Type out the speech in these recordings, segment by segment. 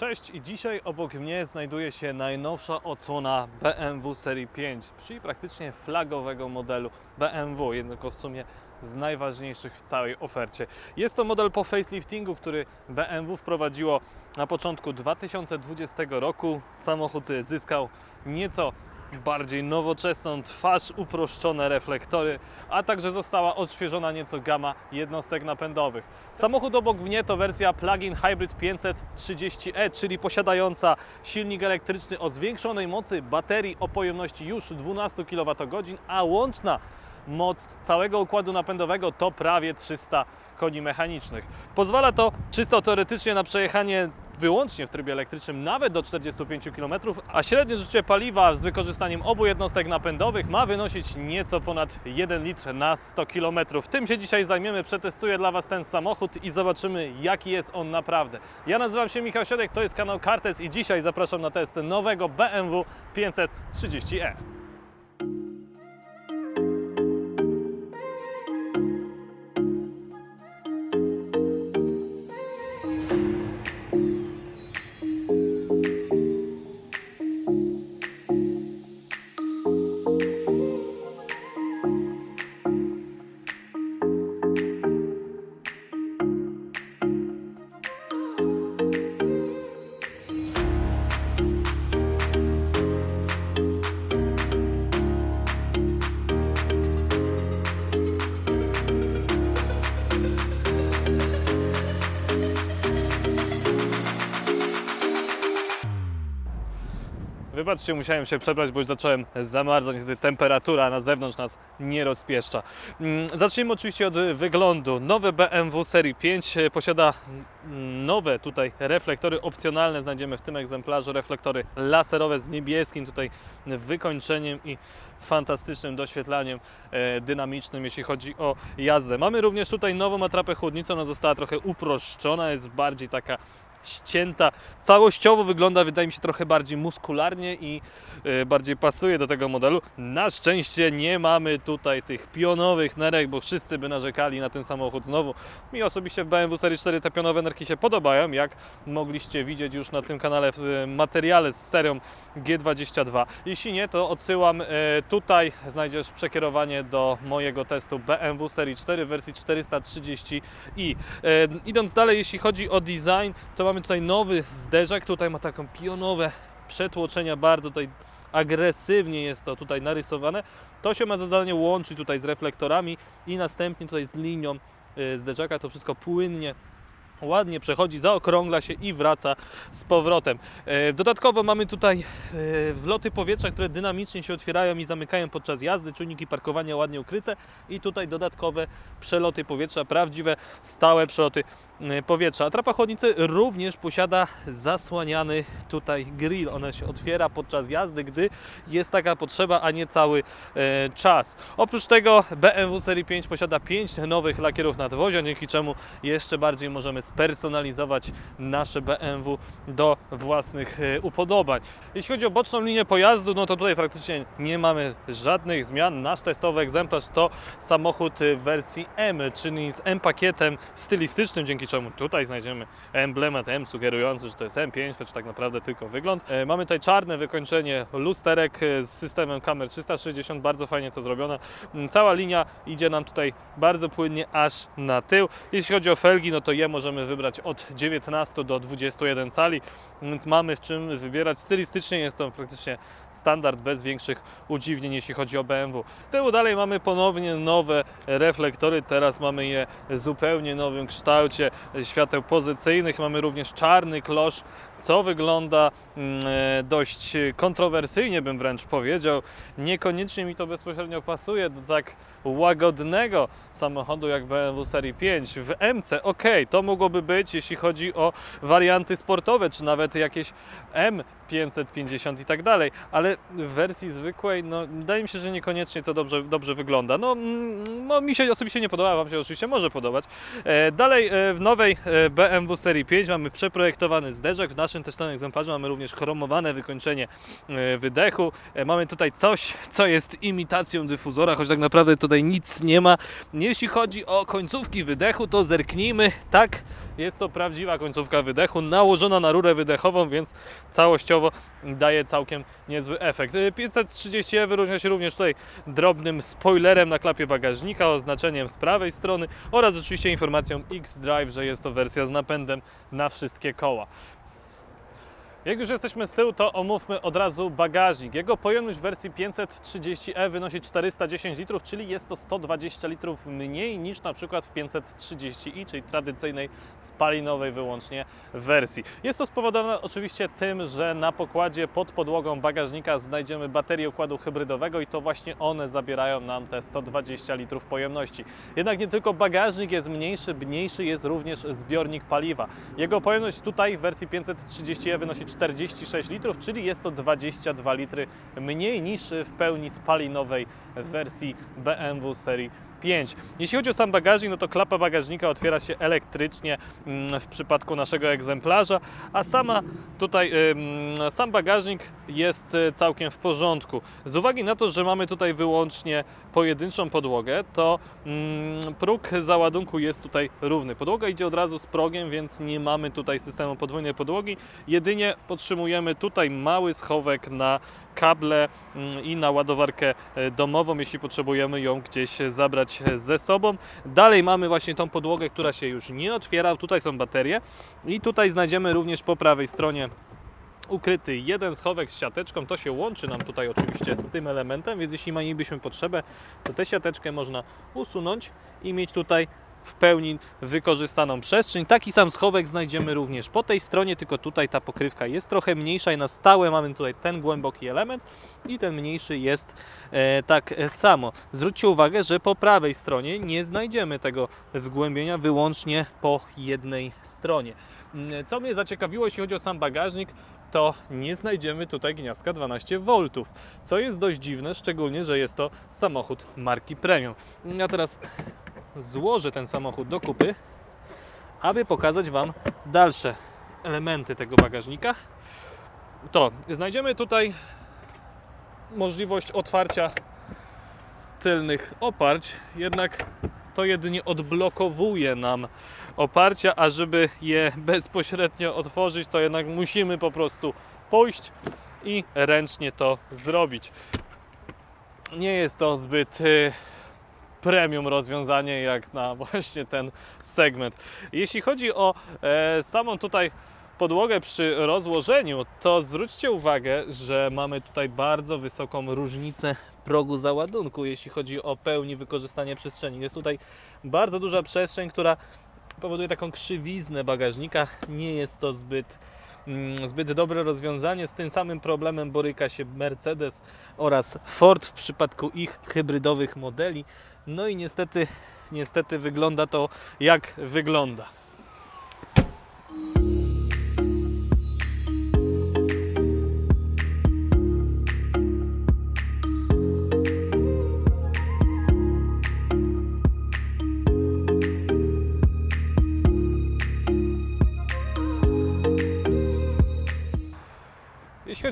Cześć i dzisiaj obok mnie znajduje się najnowsza odsłona BMW serii 5, czyli praktycznie flagowego modelu BMW, jednego w sumie z najważniejszych w całej ofercie. Jest to model po faceliftingu, który BMW wprowadziło na początku 2020 roku. Samochód zyskał nieco bardziej nowoczesną twarz, uproszczone reflektory, a także została odświeżona nieco gama jednostek napędowych. Samochód obok mnie to wersja plug-in hybrid 530e, czyli posiadająca silnik elektryczny o zwiększonej mocy baterii o pojemności już 12 kWh, a łączna moc całego układu napędowego to prawie 300 koni mechanicznych. Pozwala to czysto teoretycznie na przejechanie wyłącznie w trybie elektrycznym nawet do 45 km, a średnie zużycie paliwa z wykorzystaniem obu jednostek napędowych ma wynosić nieco ponad 1 litr na 100 km. Tym się dzisiaj zajmiemy, przetestuję dla Was ten samochód i zobaczymy jaki jest on naprawdę. Ja nazywam się Michał Siodek, to jest kanał Kartes i dzisiaj zapraszam na test nowego BMW 530e. Wybaczcie, musiałem się przebrać, bo już zacząłem zamarzać. Niestety Temperatura na zewnątrz nas nie rozpieszcza. Mm, Zacznijmy oczywiście od wyglądu. Nowy BMW serii 5 e, posiada mm, nowe tutaj reflektory opcjonalne. Znajdziemy w tym egzemplarzu reflektory laserowe z niebieskim tutaj wykończeniem i fantastycznym doświetlaniem e, dynamicznym, jeśli chodzi o jazdę. Mamy również tutaj nową atrapę chłodnicą. Ona została trochę uproszczona, jest bardziej taka ścięta. Całościowo wygląda, wydaje mi się, trochę bardziej muskularnie i e, bardziej pasuje do tego modelu. Na szczęście nie mamy tutaj tych pionowych nerek, bo wszyscy by narzekali na ten samochód znowu. Mi osobiście w BMW Serii 4 te pionowe nerki się podobają, jak mogliście widzieć już na tym kanale w e, materiale z serią G22. Jeśli nie, to odsyłam e, tutaj, znajdziesz przekierowanie do mojego testu BMW Serii 4 w wersji 430i. E, Idąc dalej, jeśli chodzi o design, to mamy tutaj nowy zderzak, tutaj ma taką pionowe przetłoczenia, bardzo tutaj agresywnie jest to tutaj narysowane. To się ma za zadanie łączyć tutaj z reflektorami i następnie tutaj z linią y, zderzaka, to wszystko płynnie ładnie przechodzi, zaokrągla się i wraca z powrotem. E, Dodatkowo mamy tutaj e, wloty powietrza, które dynamicznie się otwierają i zamykają podczas jazdy, czujniki parkowania ładnie ukryte i tutaj dodatkowe przeloty powietrza, prawdziwe stałe przeloty e, powietrza. Atrapa chłodnicy również posiada zasłaniany tutaj grill. Ona się otwiera podczas jazdy, gdy jest taka potrzeba, a nie cały e, czas. Oprócz tego BMW Serii 5 posiada 5 nowych lakierów nadwozia, dzięki czemu jeszcze bardziej możemy spersonalizować nasze BMW do własnych e, upodobań. Jeśli chodzi o boczną linię pojazdu, no to tutaj praktycznie nie mamy żadnych zmian. Nasz testowy egzemplarz to samochód e, w wersji M, czyli z M-pakietem stylistycznym, dzięki czemu tutaj znajdziemy emblemat M sugerujący, że to jest M5, choć tak naprawdę tylko wygląd. E, Mamy tutaj czarne wykończenie lusterek e, z systemem kamer 360, bardzo fajnie to zrobione. Mm, Cała linia idzie nam tutaj bardzo płynnie aż na tył. Jeśli chodzi o felgi, no to je możemy wybrać od 19 do 21 cali, więc mamy w czym wybierać. Stylistycznie jest to praktycznie standard bez większych udziwnień, jeśli chodzi o BMW. Z tyłu dalej mamy ponownie nowe reflektory, teraz mamy je w zupełnie nowym kształcie świateł pozycyjnych. Mamy również czarny klosz, co wygląda mm, e, dość kontrowersyjnie, bym wręcz powiedział. Niekoniecznie mi to bezpośrednio pasuje do tak łagodnego samochodu jak BMW Serii 5. W MC, ok, to mogłoby być, jeśli chodzi o warianty sportowe, czy nawet jakieś M550 i tak dalej, ale w wersji zwykłej, no wydaje mi się, że niekoniecznie to dobrze, dobrze wygląda. No, mm, no mi się osobiście nie podoba, Wam się oczywiście może podobać. E, dalej e, w nowej BMW Serii 5 mamy przeprojektowany zderzak, w naszym testowym egzemplarzu mamy również chromowane wykończenie e, wydechu. E, Mamy tutaj coś, co jest imitacją dyfuzora, choć tak naprawdę tutaj nic nie ma. Jeśli chodzi o końcówki wydechu, to zerknijmy tak, Jest to prawdziwa końcówka wydechu, nałożona na rurę wydechową, więc całościowo daje całkiem niezły efekt. Y, 530e wyróżnia się również tutaj drobnym spoilerem na klapie bagażnika, oznaczeniem z prawej strony oraz oczywiście informacją X-Drive, że jest to wersja z napędem na wszystkie koła. Jak już jesteśmy z tyłu, to omówmy od razu bagażnik. Jego pojemność w wersji 530e wynosi 410 litrów, czyli jest to 120 litrów mniej niż na przykład w 530i, czyli tradycyjnej spalinowej wyłącznie wersji. Jest to spowodowane oczywiście tym, że na pokładzie pod podłogą bagażnika znajdziemy baterię układu hybrydowego i to właśnie one zabierają nam te 120 litrów pojemności. Jednak nie tylko bagażnik jest mniejszy, mniejszy jest również zbiornik paliwa. Jego pojemność tutaj w wersji 530e wynosi 46 litrów, czyli jest to 22 litry mniej niż w pełni spalinowej wersji BMW serii 5. Jeśli chodzi o sam bagażnik, no to klapa bagażnika otwiera się elektrycznie mm, w przypadku naszego egzemplarza, a sama tutaj sam bagażnik jest y, całkiem w porządku. Z uwagi na to, że mamy tutaj wyłącznie pojedynczą podłogę, to mm, próg załadunku jest tutaj równy. Podłoga idzie od razu z progiem, więc nie mamy tutaj systemu podwójnej podłogi. Jedynie podtrzymujemy tutaj mały schowek na kable mm, i na ładowarkę e, domową, jeśli potrzebujemy ją gdzieś zabrać ze sobą. Dalej mamy właśnie tą podłogę, która się już nie otwiera. Tutaj są baterie i tutaj znajdziemy również po prawej stronie ukryty jeden schowek z siateczką. To się łączy nam tutaj oczywiście z tym elementem, więc jeśli mielibyśmy potrzebę, to tę siateczkę można usunąć i mieć tutaj w pełni wykorzystaną przestrzeń. Taki sam schowek znajdziemy również po tej stronie, tylko tutaj ta pokrywka jest trochę mniejsza i na stałe mamy tutaj ten głęboki element i ten mniejszy jest e, tak samo. Zwróćcie uwagę, że po prawej stronie nie znajdziemy tego wgłębienia wyłącznie po jednej stronie. Mm, Co mnie zaciekawiło, jeśli chodzi o sam bagażnik, to nie znajdziemy tutaj gniazdka 12 V, co jest dość dziwne, szczególnie, że jest to samochód marki Premium. Ja teraz złożę ten samochód do kupy, aby pokazać Wam dalsze elementy tego bagażnika. To znajdziemy tutaj możliwość otwarcia tylnych oparć, jednak to jedynie odblokowuje nam oparcia, a żeby je bezpośrednio otworzyć, to jednak musimy po prostu pójść i ręcznie to zrobić. Nie jest to zbyt y, premium rozwiązanie jak na właśnie ten segment. Jeśli chodzi o e, samą tutaj podłogę przy rozłożeniu, to zwróćcie uwagę, że mamy tutaj bardzo wysoką różnicę progu załadunku, jeśli chodzi o pełni wykorzystanie przestrzeni. Jest tutaj bardzo duża przestrzeń, która powoduje taką krzywiznę bagażnika. Nie jest to zbyt zbyt dobre rozwiązanie. Z tym samym problemem boryka się Mercedes oraz Ford w przypadku ich hybrydowych modeli. No i niestety, niestety wygląda to jak wygląda.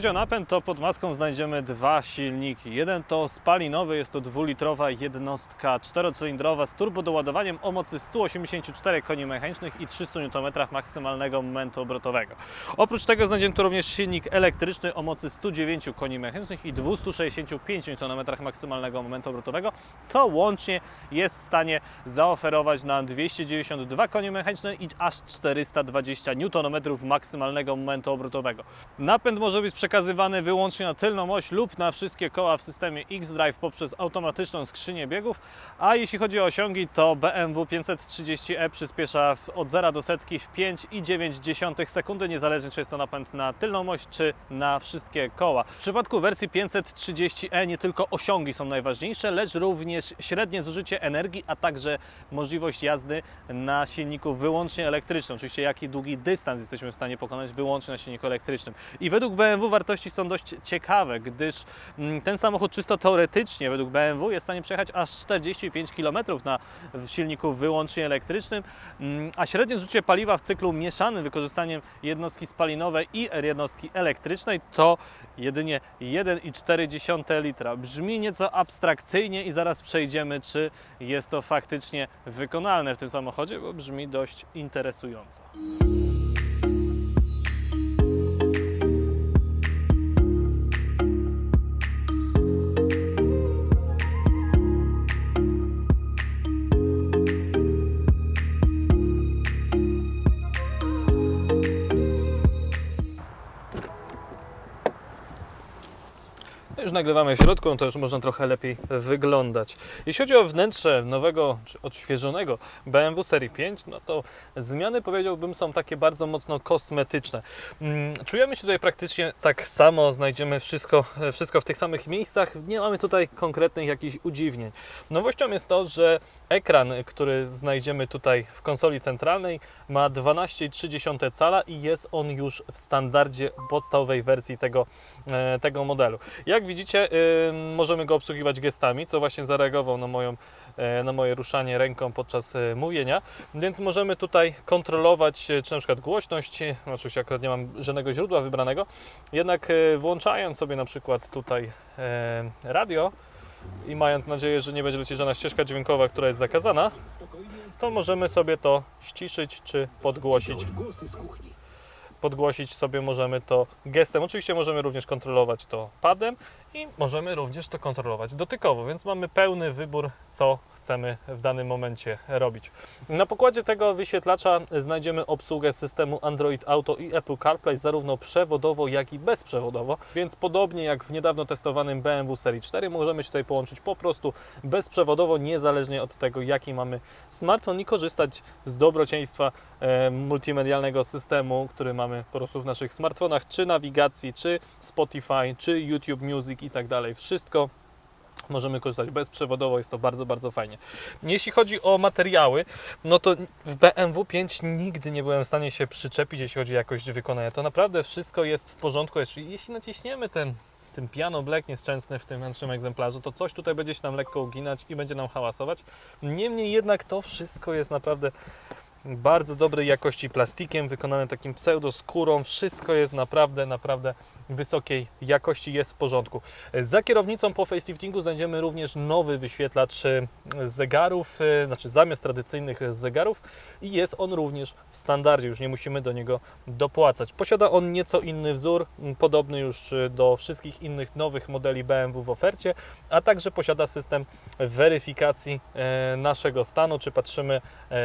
Chodzi o napęd, to pod maską znajdziemy dwa silniki. Jeden to spalinowy, jest to dwulitrowa jednostka czterocylindrowa z turbodoładowaniem o mocy 184 koni mechanicznych i 300 Nm maksymalnego momentu obrotowego. Oprócz tego znajdziemy tu również silnik elektryczny o mocy 109 koni mechanicznych i 265 Nm maksymalnego momentu obrotowego, co łącznie jest w stanie zaoferować nam 292 konie mechaniczne i aż 420 Nm maksymalnego momentu obrotowego. Napęd może być przekazywany wyłącznie na tylną oś lub na wszystkie koła w systemie X-Drive poprzez automatyczną skrzynię biegów, a jeśli chodzi o osiągi, to BMW 530e przyspiesza od 0 do setki w 5,9 sekundy, niezależnie czy jest to napęd na tylną oś, czy na wszystkie koła. W przypadku wersji 530e nie tylko osiągi są najważniejsze, lecz również średnie zużycie energii, a także możliwość jazdy na silniku wyłącznie elektrycznym. Oczywiście jaki długi dystans jesteśmy w stanie pokonać wyłącznie na silniku elektrycznym. I według BMW wartości są dość ciekawe, gdyż mm, ten samochód czysto teoretycznie według BMW jest w stanie przejechać aż 45 km na silniku wyłącznie elektrycznym, mm, a średnie zużycie paliwa w cyklu mieszanym wykorzystaniem jednostki spalinowej i jednostki elektrycznej to jedynie 1,4 litra. Brzmi nieco abstrakcyjnie i zaraz przejdziemy, czy jest to faktycznie wykonalne w tym samochodzie, bo brzmi dość interesująco. Nagrywamy w środku, no to już można trochę lepiej wyglądać. Jeśli chodzi o wnętrze nowego, czy odświeżonego BMW Serii 5, no to zmiany powiedziałbym są takie bardzo mocno kosmetyczne. Mm, Czujemy się tutaj praktycznie tak samo, znajdziemy wszystko, wszystko w tych samych miejscach, nie mamy tutaj konkretnych jakichś udziwnień. Nowością jest to, że ekran, który znajdziemy tutaj w konsoli centralnej ma 12,3 cala i jest on już w standardzie podstawowej wersji tego, e, tego modelu. Jak widzicie, możemy go obsługiwać gestami, co właśnie zareagował na, moją, e, na moje ruszanie ręką podczas e, mówienia, więc możemy tutaj kontrolować, e, czy na przykład głośność, oczywiście akurat nie mam żadnego źródła wybranego, jednak włączając sobie na przykład tutaj radio i mając nadzieję, że nie będzie lecieć żadna ścieżka dźwiękowa, która jest zakazana, to możemy sobie to ściszyć czy podgłosić podgłosić sobie możemy to gestem. Oczywiście możemy również kontrolować to padem i możemy również to kontrolować dotykowo, więc mamy pełny wybór, co chcemy w danym momencie robić. Na pokładzie tego wyświetlacza znajdziemy obsługę systemu Android Auto i Apple CarPlay zarówno przewodowo, jak i bezprzewodowo, więc podobnie jak w niedawno testowanym BMW Serii 4 możemy się tutaj połączyć po prostu bezprzewodowo, niezależnie od tego, jaki mamy smartfon i korzystać z dobrocieństwa e, multimedialnego systemu, który mamy po prostu w naszych smartfonach, czy nawigacji, czy Spotify, czy YouTube Music i tak dalej. Wszystko możemy korzystać bezprzewodowo, jest to bardzo, bardzo fajnie. Jeśli chodzi o materiały, no to w BMW 5 nigdy nie byłem w stanie się przyczepić, jeśli chodzi o jakość wykonania. To naprawdę wszystko jest w porządku. Jeśli, jeśli naciśniemy ten, ten piano black nieszczęsny w tym naszym egzemplarzu, to coś tutaj będzie się nam lekko uginać i będzie nam hałasować. Niemniej jednak to wszystko jest naprawdę bardzo dobrej jakości plastikiem, wykonane takim pseudoskórą. Wszystko jest naprawdę, naprawdę wysokiej jakości, jest w porządku. Za kierownicą po faceliftingu znajdziemy również nowy wyświetlacz e, zegarów, e, znaczy zamiast tradycyjnych zegarów i jest on również w standardzie, już nie musimy do niego dopłacać. Posiada on nieco inny wzór, podobny już e, do wszystkich innych nowych modeli BMW w ofercie, a także posiada system weryfikacji naszego stanu, czy patrzymy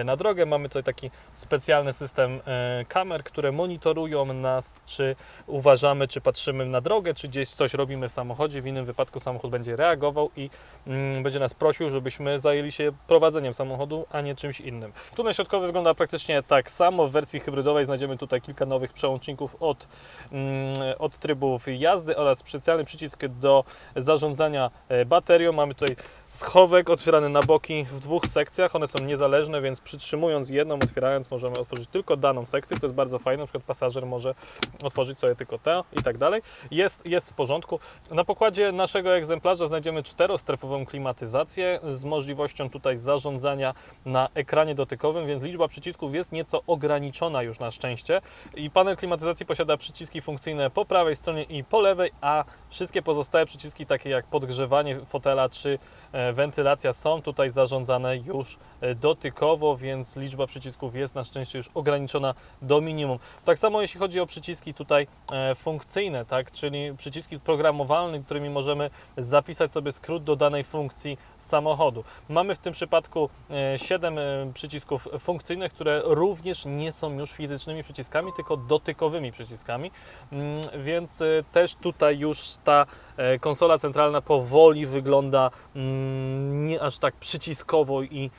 na drogę. Mamy tutaj taki specjalny system kamer, które monitorują nas, czy uważamy, czy patrzymy na drogę, czy gdzieś coś robimy w samochodzie. W innym wypadku samochód będzie reagował i mm, będzie nas prosił, żebyśmy zajęli się prowadzeniem samochodu, a nie czymś innym. Tunel środkowy wygląda praktycznie tak samo. W wersji hybrydowej znajdziemy tutaj kilka nowych przełączników od, mm, od trybów jazdy oraz specjalny przycisk do zarządzania e, baterią. Mamy tutaj schowek otwierany na boki w dwóch sekcjach. One są niezależne, więc przytrzymując jedną, otwierając, możemy otworzyć tylko daną sekcję, co jest bardzo fajne. Na przykład pasażer może otworzyć sobie tylko tę i tak dalej. Jest, jest w porządku. Na pokładzie naszego egzemplarza znajdziemy czterostrefową klimatyzację z możliwością tutaj zarządzania na ekranie dotykowym, więc liczba przycisków jest nieco ograniczona już na szczęście. I panel klimatyzacji posiada przyciski funkcyjne po prawej stronie i po lewej, a wszystkie pozostałe przyciski, takie jak podgrzewanie fotela czy e, wentylacja, są tutaj zarządzane już e, dotykowo, więc liczba przycisków jest na szczęście już ograniczona do minimum. Tak samo jeśli chodzi o przyciski tutaj e, funkcyjne, tak, czyli przyciski programowalne, którymi możemy zapisać sobie skrót do danej funkcji samochodu. Mamy w tym przypadku 7 przycisków funkcyjnych, które również nie są już fizycznymi przyciskami, tylko dotykowymi przyciskami, Mm, więc e, też tutaj już ta e, konsola centralna powoli wygląda mm, nie aż tak przyciskowo i e,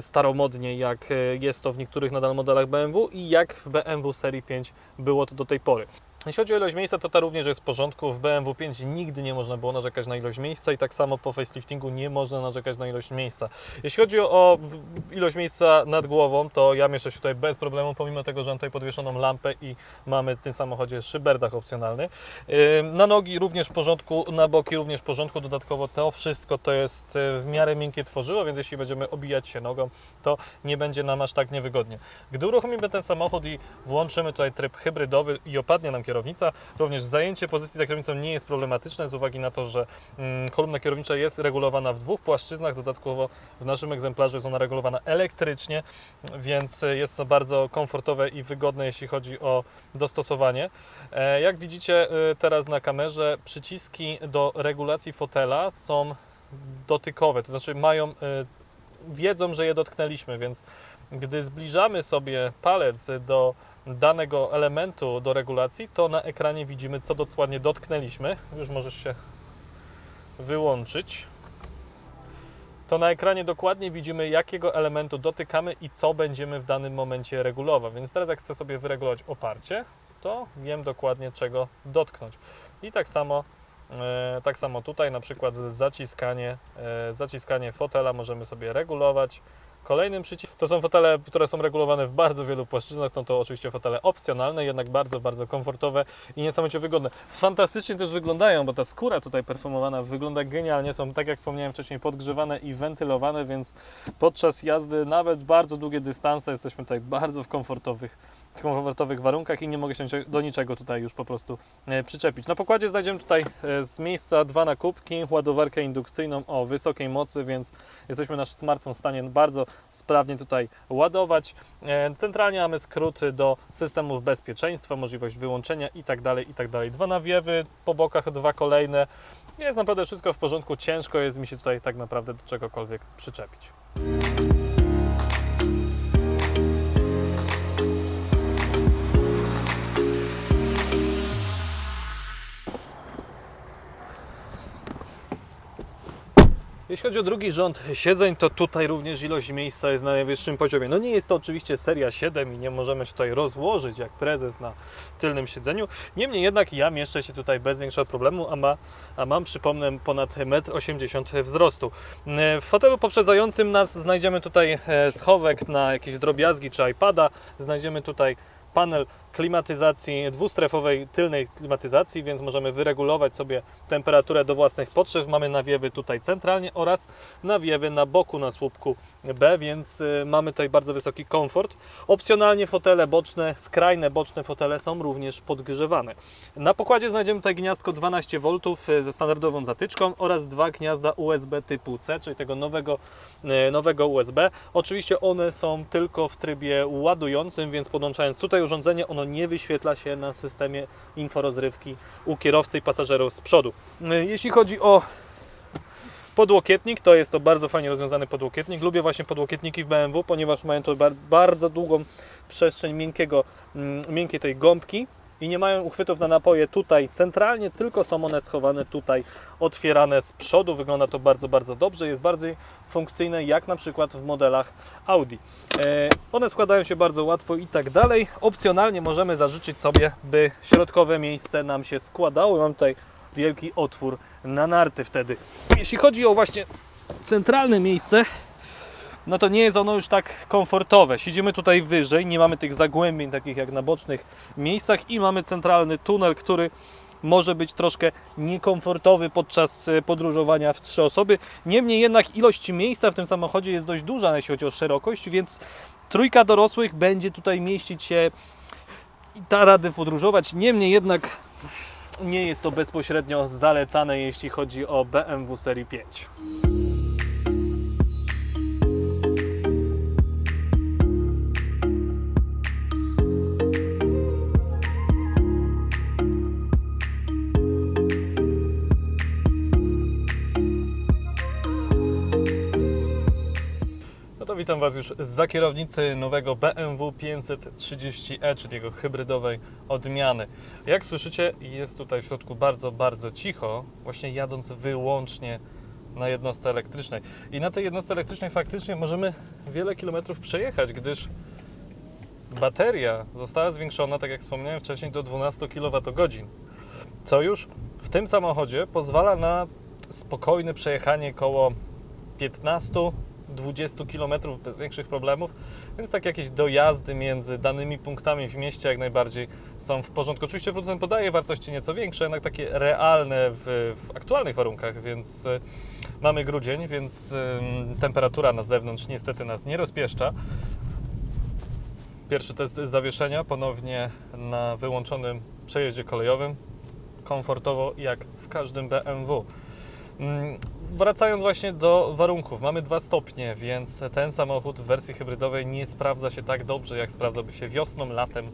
staromodnie, jak e, jest to w niektórych nadal modelach BMW i jak w BMW serii 5 było to do tej pory. Jeśli chodzi o ilość miejsca, to ta również jest w porządku. W BMW 5 nigdy nie można było narzekać na ilość miejsca i tak samo po faceliftingu nie można narzekać na ilość miejsca. Jeśli chodzi o ilość miejsca nad głową, to ja mieszczę się tutaj bez problemu, pomimo tego, że mam tutaj podwieszoną lampę i mamy w tym samochodzie szyberdach opcjonalny. Na nogi również w porządku, na boki również w porządku. Dodatkowo to wszystko to jest e, w miarę miękkie tworzywo, więc jeśli będziemy obijać się nogą, to nie będzie nam aż tak niewygodnie. Gdy uruchomimy ten samochód i włączymy tutaj tryb hybrydowy i opadnie nam kierownica, również zajęcie pozycji za kierownicą nie jest problematyczne z uwagi na to, że mm, kolumna kierownicza jest regulowana w dwóch płaszczyznach. Dodatkowo w naszym egzemplarzu jest ona regulowana elektrycznie, więc jest to bardzo komfortowe i wygodne, jeśli chodzi o dostosowanie. E, Jak widzicie e, teraz na kamerze, przyciski do regulacji fotela są dotykowe, to znaczy mają, e, wiedzą, że je dotknęliśmy, więc gdy zbliżamy sobie palec do danego elementu do regulacji, to na ekranie widzimy, co dokładnie dotknęliśmy. Już możesz się wyłączyć. To na ekranie dokładnie widzimy, jakiego elementu dotykamy i co będziemy w danym momencie regulować. Więc teraz, jak chcę sobie wyregulować oparcie, to wiem dokładnie, czego dotknąć. I tak samo, e, tak samo tutaj, na przykład zaciskanie, e, zaciskanie fotela możemy sobie regulować. Kolejnym przyciskiem to są fotele, które są regulowane w bardzo wielu płaszczyznach. Są to oczywiście fotele opcjonalne, jednak bardzo, bardzo komfortowe i niesamowicie wygodne. Fantastycznie też wyglądają, bo ta skóra tutaj perfumowana wygląda genialnie. Są, tak jak wspomniałem wcześniej, podgrzewane i wentylowane, więc podczas jazdy nawet bardzo długie dystanse jesteśmy tutaj bardzo w komfortowych komfortowych warunkach i nie mogę się do niczego tutaj już po prostu e, przyczepić. Na pokładzie znajdziemy tutaj e, z miejsca dwa nakupki, ładowarkę indukcyjną o wysokiej mocy, więc jesteśmy nasz smartfon w stanie bardzo sprawnie tutaj ładować. E, Centralnie mamy skróty do systemów bezpieczeństwa, możliwość wyłączenia i tak dalej, i tak. Dwa nawiewy, po bokach dwa kolejne. Jest naprawdę wszystko w porządku, ciężko jest mi się tutaj tak naprawdę do czegokolwiek przyczepić. Jeśli chodzi o drugi rząd siedzeń, to tutaj również ilość miejsca jest na najwyższym poziomie. No nie jest to oczywiście seria 7 i nie możemy się tutaj rozłożyć jak prezes na tylnym siedzeniu. Niemniej jednak ja mieszczę się tutaj bez większego problemu, a, ma, a mam, przypomnę, ponad 1,80 m wzrostu. W fotelu poprzedzającym nas znajdziemy tutaj e, schowek na jakieś drobiazgi czy iPada. Znajdziemy tutaj panel klimatyzacji, dwustrefowej tylnej klimatyzacji, więc możemy wyregulować sobie temperaturę do własnych potrzeb. Mamy nawiewy tutaj centralnie oraz nawiewy na boku na słupku B, więc y, mamy tutaj bardzo wysoki komfort. Opcjonalnie fotele boczne, skrajne boczne fotele są również podgrzewane. Na pokładzie znajdziemy tutaj gniazdko 12V y, ze standardową zatyczką oraz dwa gniazda USB typu C, czyli tego nowego, y, nowego USB. Oczywiście one są tylko w trybie ładującym, więc podłączając tutaj urządzenie, ono nie wyświetla się na systemie inforozrywki u kierowcy i pasażerów z przodu. Y, Jeśli chodzi o podłokietnik, to jest to bardzo fajnie rozwiązany podłokietnik. Lubię właśnie podłokietniki w BMW, ponieważ mają to bar- bardzo długą przestrzeń miękkiego, mm, miękkiej tej gąbki i nie mają uchwytów na napoje tutaj centralnie, tylko są one schowane tutaj, otwierane z przodu. Wygląda to bardzo, bardzo dobrze. Jest bardziej funkcyjne jak na przykład w modelach Audi. E, one składają się bardzo łatwo i tak dalej. Opcjonalnie możemy zażyczyć sobie, by środkowe miejsce nam się składało. Mam tutaj wielki otwór na narty wtedy. Jeśli chodzi o właśnie centralne miejsce, no to nie jest ono już tak komfortowe. Siedzimy tutaj wyżej, nie mamy tych zagłębień takich jak na bocznych miejscach i mamy centralny tunel, który może być troszkę niekomfortowy podczas e, podróżowania w trzy osoby. Niemniej jednak ilość miejsca w tym samochodzie jest dość duża, jeśli chodzi o szerokość, więc trójka dorosłych będzie tutaj mieścić się i da radę podróżować. Niemniej jednak nie jest to bezpośrednio zalecane, jeśli chodzi o BMW serii 5. witam Was już za kierownicy nowego BMW 530e, czyli jego hybrydowej odmiany. Jak słyszycie, jest tutaj w środku bardzo, bardzo cicho, właśnie jadąc wyłącznie na jednostce elektrycznej. I na tej jednostce elektrycznej faktycznie możemy wiele kilometrów przejechać, gdyż bateria została zwiększona, tak jak wspomniałem wcześniej, do 12 kWh, co już w tym samochodzie pozwala na spokojne przejechanie koło 15-20 km bez większych problemów, więc tak jakieś dojazdy między danymi punktami w mieście jak najbardziej są w porządku. Oczywiście producent podaje wartości nieco większe, jednak takie realne w, w aktualnych warunkach, więc y, mamy grudzień, więc temperatura na zewnątrz niestety nas nie rozpieszcza. Pierwszy test zawieszenia ponownie na wyłączonym przejeździe kolejowym. Komfortowo jak w każdym BMW. Mm, Wracając właśnie do warunków, mamy dwa stopnie, więc ten samochód w wersji hybrydowej nie sprawdza się tak dobrze, jak sprawdzałby się wiosną, latem,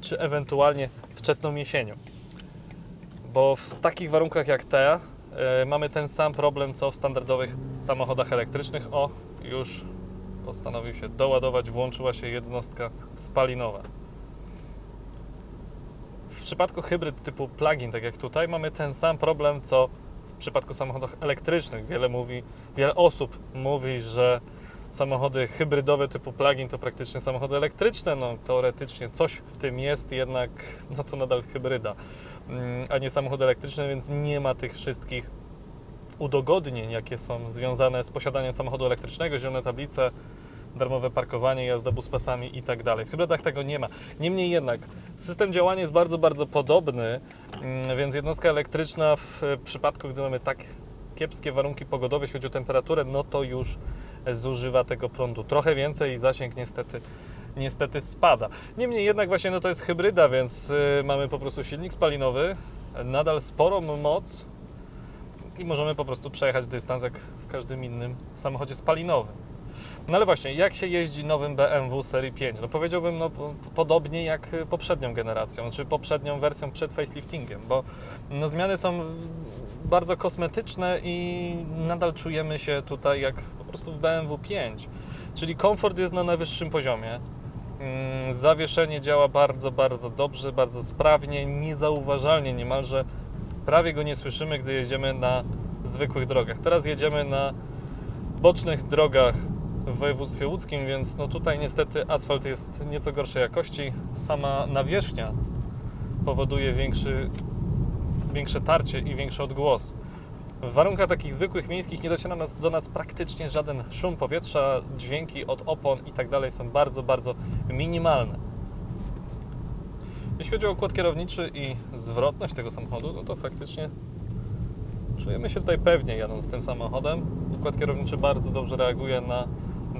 czy ewentualnie wczesną jesienią. Bo w takich warunkach jak te e, mamy ten sam problem, co w standardowych samochodach elektrycznych. O, już postanowił się doładować, włączyła się jednostka spalinowa. W przypadku hybryd typu plug-in, tak jak tutaj, mamy ten sam problem, co przypadku samochodów elektrycznych. Wiele, mówi, wiele osób mówi, że samochody hybrydowe typu plug-in to praktycznie samochody elektryczne. No, teoretycznie coś w tym jest, jednak no, to nadal hybryda, mm, a nie samochód elektryczny, więc nie ma tych wszystkich udogodnień, jakie są związane z posiadaniem samochodu elektrycznego, zielone tablice, darmowe parkowanie, jazda buspasami i tak dalej. W hybrydach tego nie ma. Niemniej jednak system działania jest bardzo, bardzo podobny, mm, więc jednostka elektryczna w przypadku, gdy mamy tak kiepskie warunki pogodowe, jeśli chodzi o temperaturę, no to już zużywa tego prądu trochę więcej i zasięg niestety niestety spada. Niemniej jednak właśnie no to jest hybryda, więc y, mamy po prostu silnik spalinowy, nadal sporą moc i możemy po prostu przejechać dystans jak w każdym innym samochodzie spalinowym. No ale właśnie, jak się jeździ nowym BMW serii 5? No powiedziałbym, no po- podobnie jak poprzednią generacją, czy poprzednią wersją przed faceliftingiem, bo no, zmiany są bardzo kosmetyczne i nadal czujemy się tutaj jak po prostu w BMW 5. Czyli komfort jest na najwyższym poziomie. Mm, Zawieszenie działa bardzo, bardzo dobrze, bardzo sprawnie, niezauważalnie niemalże. Prawie go nie słyszymy, gdy jedziemy na zwykłych drogach. Teraz jedziemy na bocznych drogach w województwie łódzkim, więc no tutaj niestety asfalt jest nieco gorszej jakości. Sama nawierzchnia powoduje większy, większe tarcie i większy odgłos. W warunkach takich zwykłych miejskich nie dociera nas, do nas praktycznie żaden szum powietrza, dźwięki od opon i tak dalej są bardzo, bardzo minimalne. Jeśli chodzi o układ kierowniczy i zwrotność tego samochodu, no to faktycznie czujemy się tutaj pewnie jadąc tym samochodem. Układ kierowniczy bardzo dobrze reaguje na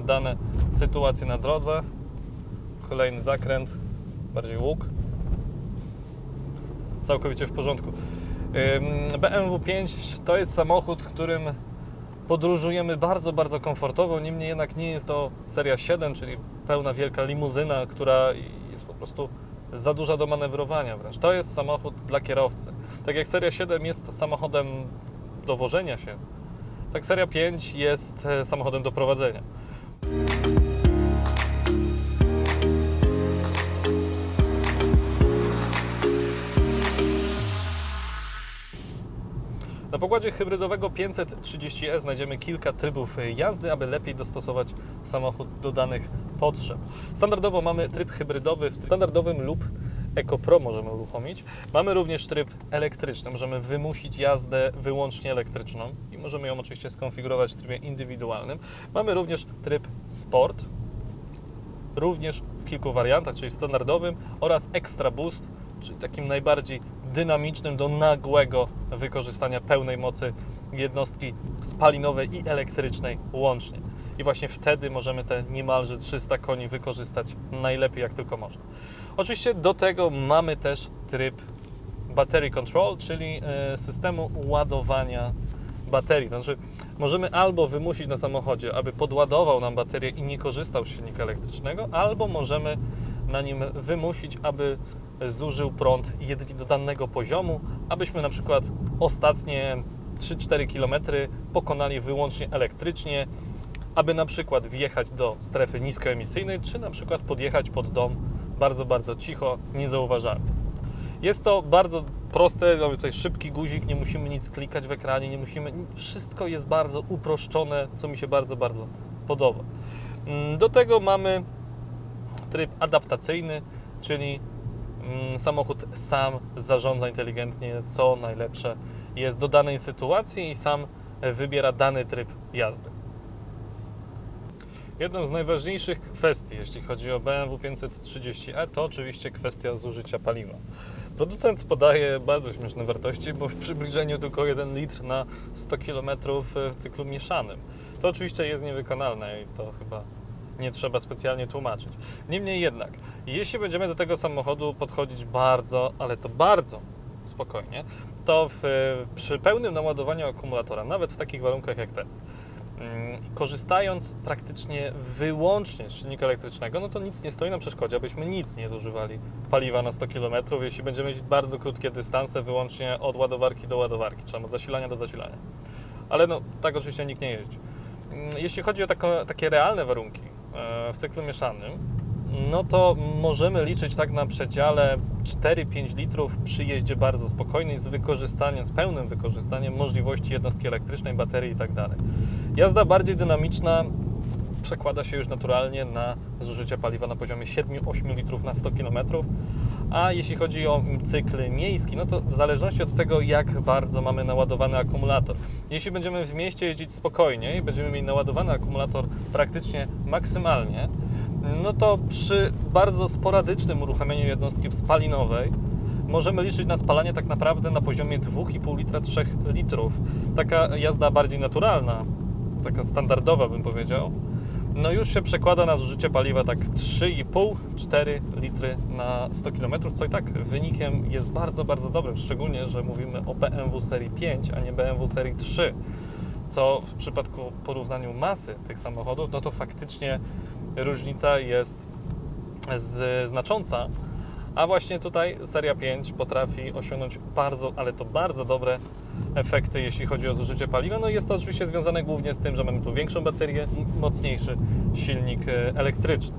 dane sytuacje na drodze. Kolejny zakręt, bardziej łuk. Całkowicie w porządku. BMW 5 to jest samochód, którym podróżujemy bardzo, bardzo komfortowo, niemniej jednak nie jest to seria 7, czyli pełna wielka limuzyna, która jest po prostu za duża do manewrowania wręcz. To jest samochód dla kierowcy. Tak jak seria 7 jest samochodem do wożenia się, tak seria 5 jest e, samochodem do prowadzenia. Pokładzie hybrydowego 530e znajdziemy kilka trybów jazdy, aby lepiej dostosować samochód do danych potrzeb. Standardowo mamy tryb hybrydowy, w standardowym lub Eco Pro możemy uruchomić. Mamy również tryb elektryczny, możemy wymusić jazdę wyłącznie elektryczną i możemy ją oczywiście skonfigurować w trybie indywidualnym. Mamy również tryb Sport, również w kilku wariantach, czyli standardowym oraz Extra Boost, czyli takim najbardziej dynamicznym do nagłego wykorzystania pełnej mocy jednostki spalinowej i elektrycznej łącznie. I właśnie wtedy możemy te niemalże 300 koni wykorzystać najlepiej jak tylko można. Oczywiście do tego mamy też tryb battery control, czyli e, systemu ładowania baterii. To znaczy możemy albo wymusić na samochodzie, aby podładował nam baterię i nie korzystał z silnika elektrycznego, albo możemy na nim wymusić, aby zużył prąd jedynie do danego poziomu, abyśmy na przykład ostatnie 3-4 km pokonali wyłącznie elektrycznie, aby na przykład wjechać do strefy niskoemisyjnej, czy na przykład podjechać pod dom bardzo, bardzo cicho, niezauważalnie. Jest to bardzo proste, mamy tutaj szybki guzik, nie musimy nic klikać w ekranie, nie musimy, wszystko jest bardzo uproszczone, co mi się bardzo, bardzo podoba. Mm, Do tego mamy tryb adaptacyjny, czyli samochód sam zarządza inteligentnie, co najlepsze jest do danej sytuacji i sam wybiera dany tryb jazdy. Jedną z najważniejszych kwestii, jeśli chodzi o BMW 530e, to oczywiście kwestia zużycia paliwa. Producent podaje bardzo śmieszne wartości, bo w przybliżeniu tylko 1 litr na 100 km w cyklu mieszanym. To oczywiście jest niewykonalne i to chyba nie trzeba specjalnie tłumaczyć. Niemniej jednak, jeśli będziemy do tego samochodu podchodzić bardzo, ale to bardzo spokojnie, to w, przy pełnym naładowaniu akumulatora, nawet w takich warunkach jak teraz, mm, korzystając praktycznie wyłącznie z silnika elektrycznego, no to nic nie stoi na przeszkodzie, abyśmy nic nie zużywali paliwa na 100 km, jeśli będziemy mieć bardzo krótkie dystanse, wyłącznie od ładowarki do ładowarki, czy od zasilania do zasilania. Ale no, tak oczywiście nikt nie jeździ. Mm, Jeśli chodzi o tako, takie realne warunki w cyklu mieszanym, no to możemy liczyć tak na przedziale 4-5 litrów przy jeździe bardzo spokojnej z wykorzystaniem, z pełnym wykorzystaniem możliwości jednostki elektrycznej, baterii i tak. Jazda bardziej dynamiczna przekłada się już naturalnie na zużycie paliwa na poziomie 7-8 litrów na 100 km. A jeśli chodzi o cykl miejski, no to w zależności od tego, jak bardzo mamy naładowany akumulator. Jeśli będziemy w mieście jeździć spokojnie i będziemy mieli naładowany akumulator praktycznie maksymalnie, no to przy bardzo sporadycznym uruchamianiu jednostki spalinowej możemy liczyć na spalanie tak naprawdę na poziomie 2,5 litra, 3 litrów. Taka jazda bardziej naturalna, taka standardowa bym powiedział, no już się przekłada na zużycie paliwa tak 3,5-4 litry na 100 km, co i tak wynikiem jest bardzo, bardzo dobrym, szczególnie, że mówimy o BMW serii 5, a nie BMW serii 3, co w przypadku porównaniu masy tych samochodów, no to faktycznie różnica jest znacząca, a właśnie tutaj seria 5 potrafi osiągnąć bardzo, ale to bardzo dobre efekty, jeśli chodzi o zużycie paliwa. No i jest to oczywiście związane głównie z tym, że mamy tu większą baterię mocniejszy silnik e, elektryczny.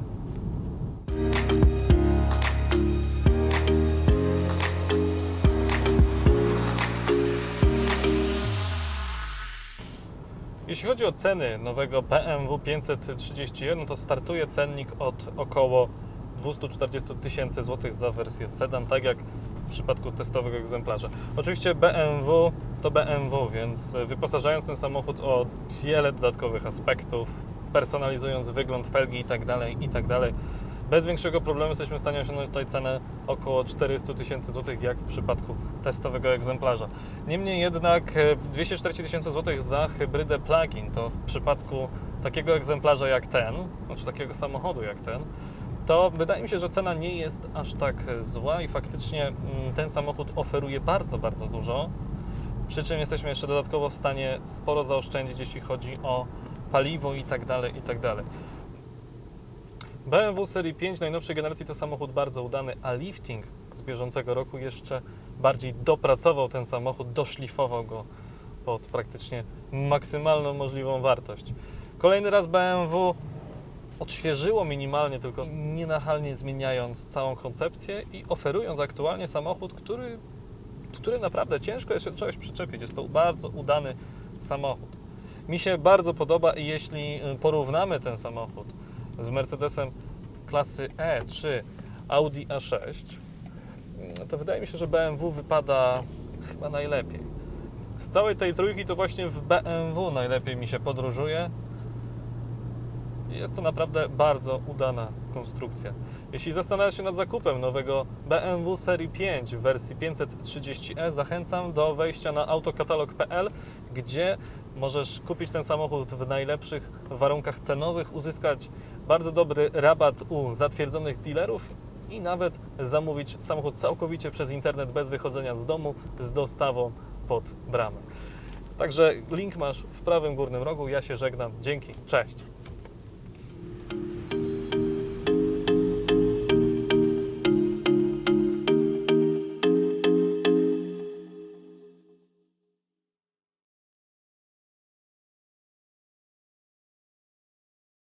Jeśli chodzi o ceny nowego BMW 531, to startuje cennik od około 240 tysięcy złotych za wersję sedan, tak jak w przypadku testowego egzemplarza. Oczywiście BMW to BMW, więc wyposażając ten samochód o wiele dodatkowych aspektów, personalizując wygląd, felgi itd., itd., bez większego problemu jesteśmy w stanie osiągnąć tutaj cenę około 400 tysięcy złotych, jak w przypadku testowego egzemplarza. Niemniej jednak e, 240 tysięcy złotych za hybrydę plug-in to w przypadku takiego egzemplarza jak ten, znaczy takiego samochodu jak ten, to wydaje mi się, że cena nie jest aż tak zła i faktycznie mm, ten samochód oferuje bardzo, bardzo dużo. Przy czym jesteśmy jeszcze dodatkowo w stanie sporo zaoszczędzić, jeśli chodzi o paliwo i tak dalej, i tak dalej. BMW Serii 5 najnowszej generacji to samochód bardzo udany, a lifting z bieżącego roku jeszcze bardziej dopracował ten samochód, doszlifował go pod praktycznie maksymalną możliwą wartość. Kolejny raz BMW odświeżyło minimalnie, tylko nienachalnie zmieniając całą koncepcję i oferując aktualnie samochód, który, który naprawdę ciężko jest czegoś przyczepić. Jest to bardzo udany samochód. Mi się bardzo podoba i jeśli y, porównamy ten samochód z Mercedesem klasy E czy Audi A6, mm, to wydaje mi się, że BMW wypada chyba najlepiej. Z całej tej trójki to właśnie w BMW najlepiej mi się podróżuje. Jest to naprawdę bardzo udana konstrukcja. Jeśli zastanawiasz się nad zakupem nowego BMW serii 5 w wersji 530e, zachęcam do wejścia na autokatalog.pl, gdzie możesz kupić ten samochód w najlepszych warunkach cenowych, uzyskać bardzo dobry rabat u zatwierdzonych dealerów i nawet zamówić samochód całkowicie przez internet bez wychodzenia z domu z dostawą pod bramę. Także link masz w prawym górnym rogu. Ja się żegnam. Dzięki. Cześć.